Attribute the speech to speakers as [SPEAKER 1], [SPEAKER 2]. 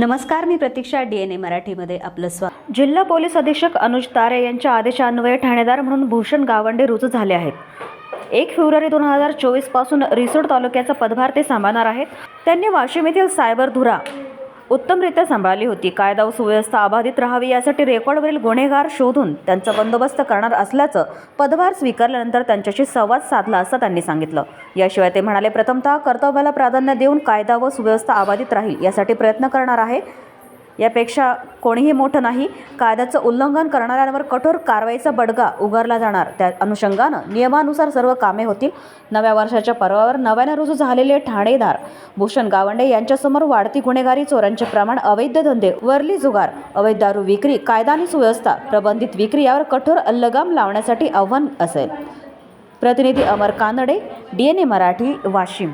[SPEAKER 1] नमस्कार मी प्रतीक्षा D N ए मराठीमध्ये आपलं स्वागत.
[SPEAKER 2] जिल्हा पोलीस अधीक्षक अनुज तारे यांच्या आदेशान्वये ठाणेदार म्हणून भूषण गावंडे रुजू झाले आहेत. एक फेब्रुवारी दोन हजार चोवीसपासून रिसोड तालुक्याचा पदभार ते सांभाळणार आहेत. त्यांनी वाशिम येथील सायबर धुरा उत्तमरित्या सांभाळली होती. कायदा व सुव्यवस्था अबाधित राहावी यासाठी रेकॉर्डवरील गुन्हेगार शोधून त्यांचा बंदोबस्त करणार असल्याचं पदभार स्वीकारल्यानंतर त्यांच्याशी संवाद साधला असं त्यांनी सांगितलं. याशिवाय ते म्हणाले प्रथमतः कर्तव्याला प्राधान्य देऊन कायदा व सुव्यवस्था अबाधित राहील यासाठी प्रयत्न करणार आहे. यापेक्षा कोणीही मोठं नाही. कायद्याचं उल्लंघन करणाऱ्यांवर कठोर कारवाईचा बडगा उगारला जाणार. त्या अनुषंगानं नियमानुसार सर्व कामे होतील. नव्या वर्षाच्या पर्वावर नव्यानं रुजू झालेले ठाणेदार भूषण गावंडे यांच्यासमोर वाढती गुन्हेगारी चोरांचे प्रमाण अवैध धंदे वरली जुगार अवैध दारू विक्री कायदा आणि सुव्यवस्था प्रबंधित विक्री यावर कठोर अल्लगाम लावण्यासाठी आव्हान असेल. प्रतिनिधी Amar Kanade D N A Marathi Washim.